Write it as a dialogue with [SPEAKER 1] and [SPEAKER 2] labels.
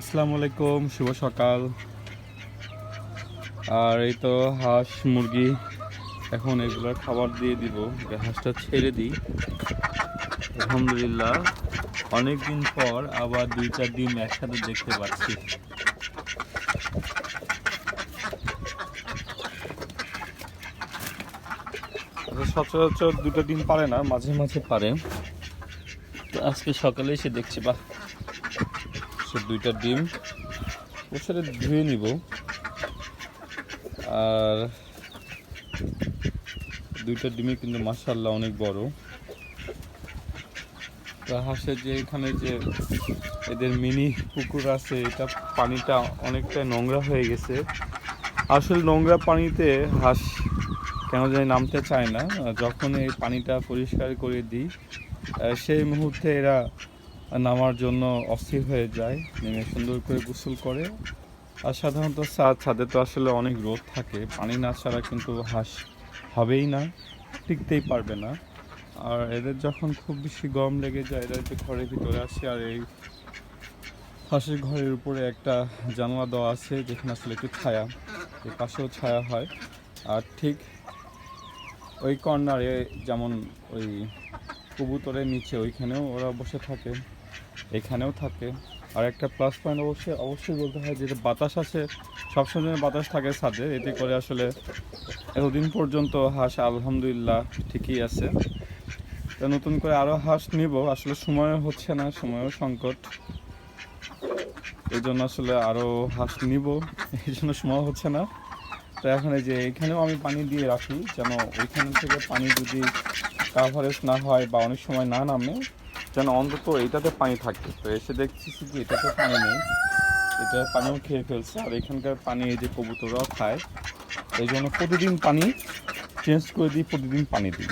[SPEAKER 1] আসসালামু আলাইকুম শুভ সকাল। আর এই তো হাঁস মুরগি এখন এগুলো খাবার দিয়ে দিব। হাঁসটা ছেড়ে দিই। আলহামদুলিল্লাহ অনেক দিন পর আবার দুই চার দিন একসাথে দেখতে পাচ্ছি। আচ্ছা, সচরাচর দুটো দিন পারে না মাঝে মাঝে পারে। তো আজকে সকালে এসে দেখছি বাহ। সে দুইটা ডিম। ওর সাথে ধুয়ে নিব। আর দুইটা ডিমই কিন্তু মাসাল্লাহ অনেক বড়। তা হাঁসের যে এখানে যে এদের মিনি পুকুর আছে, এটা পানিটা অনেকটা নোংরা হয়ে গেছে। আসলে নোংরা পানিতে হাঁস কেন জানি নামতে চায় না। যখন এই পানিটা পরিষ্কার করে দিই সেই মুহূর্তে এরা নামার জন্য অস্থির হয়ে যায় নেমে সুন্দর করে গোসল করে। আর সাধারণত ছাদ ছাদে তো আসলে অনেক রোদ থাকে, পানি না ছাড়া কিন্তু হাঁস হবেই না, টিকতেই পারবে না। আর এদের যখন খুব বেশি গরম লেগে যায়, এরা একটু ঘরের ভিতরে আসে, আর এই হাঁসের ঘরের উপরে একটা জানলা দেওয়া আছে, যেখানে আসলে একটু ছায়া এই পাশেও ছায়া হয়। আর ঠিক ওই কর্নারে, যেমন ওই কবুতরের নিচে, ওইখানেও ওরা বসে থাকে। এখানেও থাকে। আর একটা প্লাস পয়েন্ট অবশ্যই অবশ্যই বলতে হয় যেটা বাতাস আছে, সবসময় বাতাস থাকে ছাদে, এতে করে আসলে এতদিন পর্যন্ত হাঁস আলহামদুলিল্লাহ ঠিকই আছে। তো নতুন করে আরও হাঁস নিব, আসলে সময় হচ্ছে না, সময়ও সংকট। এই জন্য আসলে আরও হাঁস নিব এই জন্য সময় হচ্ছে না। তো এখন এই যে এখানেও আমি পানি দিয়ে রাখি, যেন ওইখান থেকে পানি যদি কাভারেজ না হয় বা অনেক সময় না নামে, যেন অন্তত এইটাতে পানি থাকে। তো এসে দেখছি যে এটাতে পানি নেই, এটা পানিও খেয়ে ফেলছে। আর এখানকার পানি এই যে কবুতররাও খায় এই জন্য প্রতিদিন পানি চেঞ্জ করে দিই, প্রতিদিন পানি দিই।